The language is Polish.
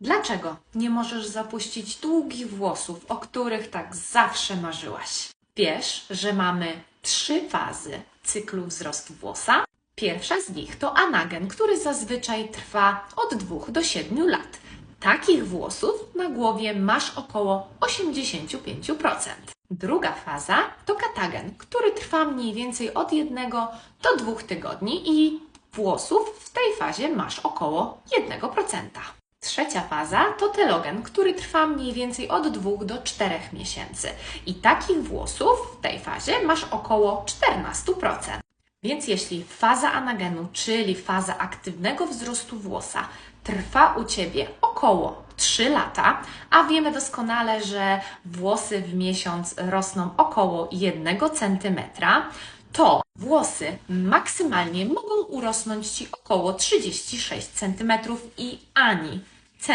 Dlaczego nie możesz zapuścić długich włosów, o których tak zawsze marzyłaś? Wiesz, że mamy trzy fazy cyklu wzrostu włosa. Pierwsza z nich to anagen, który zazwyczaj trwa od 2 do 7 lat. Takich włosów na głowie masz około 85%. Druga faza to katagen, który trwa mniej więcej od 1 do 2 tygodni i włosów w tej fazie masz około 1%. Trzecia faza to telogen, który trwa mniej więcej od 2 do 4 miesięcy. I takich włosów w tej fazie masz około 14%. Więc jeśli faza anagenu, czyli faza aktywnego wzrostu włosa, trwa u Ciebie około 3 lata, a wiemy doskonale, że włosy w miesiąc rosną około 1 cm, to włosy maksymalnie mogą urosnąć Ci około 36 cm i ani